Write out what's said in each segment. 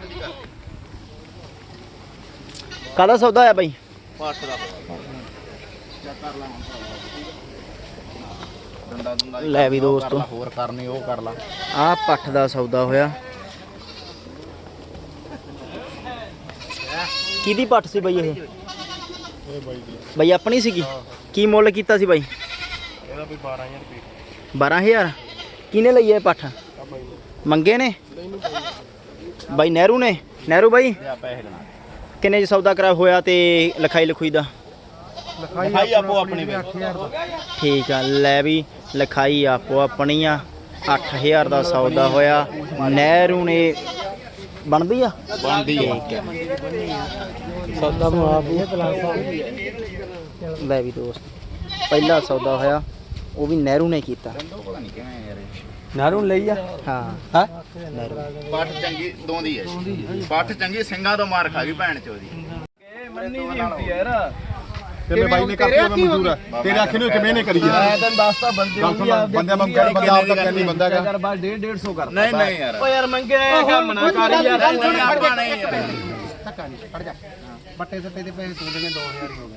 ਪੱਟ ਦੀ ਕਰ ਕਾਹਦਾ ਸੌਦਾ ਹੋਇਆ ਬਾਈ? ਪੱਟ ਦਾ। ਚੈੱਕ ਕਰ ਲਾ ਦੰਦਾ ਦੰਦਾ ਲੈ ਵੀ ਦੋਸਤੋ। ਹੋਰ ਕਰਨੀ ਉਹ ਕਰ ਲਾ। ਆਹ ਪੱਠ ਦਾ ਸੌਦਾ ਹੋਇਆ। ਕਿਹਦੀ ਪੱਠ ਸੀ ਬਾਈ ਇਹ? ਇਹ ਬਾਈ ਦੀ। ਬਾਈ ਆਪਣੀ ਸੀਗੀ? ਕੀ ਮੁੱਲ ਕੀਤਾ ਸੀ ਬਾਈ? ਇਹਦਾ ਵੀ 12000 ਰੁਪਏ। 12000 ਕਿਹਨੇ ਲਈ ਇਹ ਪੱਠ? ਆ ਮੰਗੇ ਨੇ। ਬਾਈ ਨਹਿਰੂ ਨੇ? ਨਹਿਰੂ ਬਾਈ? ਆ ਪੈਸੇ ਲੈਣਾ। ਕਿੰਨੇ ਚ ਸੌਦਾ ਕਰਾ ਹੋਇਆ ਤੇ ਲਿਖਾਈ ਲਿਖੂਈ ਦਾ? ਲਿਖਾਈ ਆਪੋ ਆਪਣੀ ਠੀਕ ਆ ਲੈ ਵੀ ਲਿਖਾਈ ਆਪੋ ਆਪਣੀ ਆ 8000 ਦਾ ਸੌਦਾ ਹੋਇਆ। ਨਹਿਰੂ ਨੇ ਬਣਦੀ ਆ? ਬਣਦੀ ਹੈ ਸੌਦਾ ਨੂੰ ਆਪ ਹੀ ਲੈ ਵੀ ਦੋਸਤ ਪਹਿਲਾ ਸੌਦਾ ਹੋਇਆ। ਉਹ ਵੀ ਨਹਿਰੂ ਨੇ ਕੀਤਾ। ਪਤਾ ਨਹੀਂ ਕਿਵੇਂ ਯਾਰ ਨਹਿਰੂ ਲਈ ਆ? ਹਾਂ। ਹਾਂ? ਪੱਠ ਚੰਗੀ ਦੋਂਦੀ ਹੈ ਪੱਠ ਚੰਗੀ ਸਿੰਘਾਂ ਤੋਂ ਮਾਰ ਖਾ ਗਈ ਭੈਣ ਚੋਦੀ ਮੰਨੀ ਦੀ ਹੁੰਦੀ ਯਾਰ। ਤੇਰੇ ਬਾਈ ਨੇ ਕਰਤੀ ਉਹ ਮਨਜ਼ੂਰ ਹੈ ਤੇਰੇ ਆਖੇ ਨੂੰ ਕਿਵੇਂ ਨੇ ਕਰੀ ਮੈਂ ਯਾਰ ਤੈਨੂੰ ਦੱਸਦਾ ਬੰਦੇ ਗੱਲ ਸੁਣ ਬੰਦਿਆਂ ਨੂੰ ਕਹਿ ਬੰਦਾ ਆਪ ਤਾਂ ਕਹਿੰਦੀ ਬੰਦਾ ਹੈਗਾ ਕਰ ਬਾਅਦ 1.5 150 ਕਰ ਨਹੀਂ ਨਹੀਂ ਯਾਰ। ਓ ਯਾਰ ਮੰਗੇ ਕੰਮ ਨਾ ਕਰ ਯਾਰ। ਆਪਾਂ ਨਹੀਂ ਯਾਰ ਬੱਟੇ ਸੱਟੇ ਦੇ ਪੈਸੇ ਤੂੰ ਦੇਣੇ 2000 ਹੀ ਹੋ ਗਏ।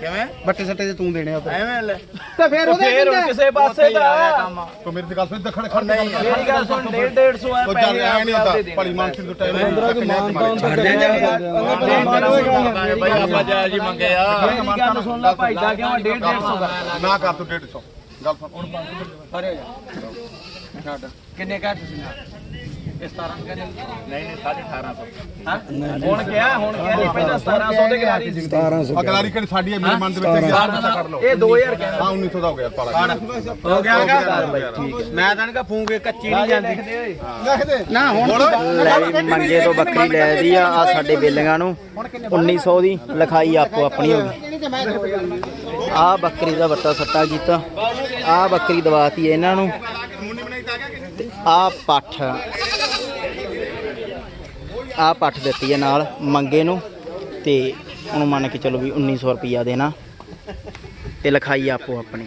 ਕਿਵੇਂ? ਬੱਟੇ ਸੱਟੇ ਤੇ ਤੂੰ ਦੇਣੇ ਆ ਐਵੇਂ ਲੈ। ਤੇ ਫਿਰ ਉਹਦੇ ਫੇਰ ਹੁਣ ਕਿਸੇ ਪਾਸੇ ਦਾ ਤੋ। ਮੇਰੀ ਤੇ ਗੱਲ ਸੁਣ ਦੱਖਣ ਖੜ ਨਹੀਂ। ਮੇਰੀ ਗੱਲ ਸੁਣ 1.5 150 ਆ ਉਹ ਚੱਲ ਐ ਨਹੀਂ ਹੁੰਦਾ। ਭਲੀ ਮਾਨਸੀ ਤੋਂ ਟਾਈਮ ਬਾਈ ਆਪਾਂ ਜਾ ਜੀ ਮੰਗੇ ਆ। ਮੇਰੀ ਗੱਲ ਸੁਣ ਲੈ ਭਾਈ ਦਾ ਕਿਉਂ 1.5 150 ਕਰ ਨਾ ਕਰ ਤੂੰ 150 ਗੱਲ ਸੁਣ। ਕਿੰਨੇ ਘੱਟ ਸੀ ਨਾ 17 ਕਹਿੰਦੇ ਨਹੀਂ ਨਹੀਂ 1850 ਹਾਂ? ਹੁਣ ਕਿਹਾ ਹੁਣ ਕਿਹਾ ਸੀ ਪਹਿਲਾਂ 1700 ਦੇ ਕਰਾਰੀ ਸੀ। ਅਗਲਾਰੀ ਕਿਹੜੀ ਸਾਡੀ ਹੈ? ਮੇਰੇ ਮਨ ਦੇ ਵਿੱਚ ਕਰ ਲਓ। ਇਹ 2000 ਕਹਿੰਦਾ ਹਾਂ 1900 ਦਾ ਹੋ ਗਿਆ ਪਾਲਾ ਹੋ ਗਿਆ ਮੈਂ ਤਾਂ ਕਹਾ ਫੂੰਕੇ ਕੱਚੀ ਨਹੀਂ ਜਾਂਦੀ। ਨਾ ਹੁਣ ਲੈ ਵੀ ਮੰਗੇ ਤੋਂ ਬੱਕਰੀ ਲੈ ਦੀ ਆ ਆ ਸਾਡੇ ਬੇਲੀਆਂ ਨੂੰ। 1900 ਦੀ ਲਿਖਾਈ ਆਪੋ ਆਪਣੀ ਹੋ ਗਈ। ਆ ਬੱਕਰੀ ਦਾ ਵੱਟਾ ਸੱਟਾ ਕੀਤਾ। ਆ ਬੱਕਰੀ ਦਵਾਤੀ ਇਹਨਾਂ ਨੂੰ। ਆ ਪੱਠ। ਆਹ ਪੱਠ ਦਿੱਤੀ ਹੈ ਨਾਲ ਮੰਗੇ ਨੂੰ ਤੇ ਉਹਨੂੰ ਮੰਨ ਕੇ ਚਲੋ ਵੀ 1900 ਰੁਪਈਆ ਦੇਣਾ ਤੇ ਲਿਖਾਈ ਆਪੋ ਆਪਣੀ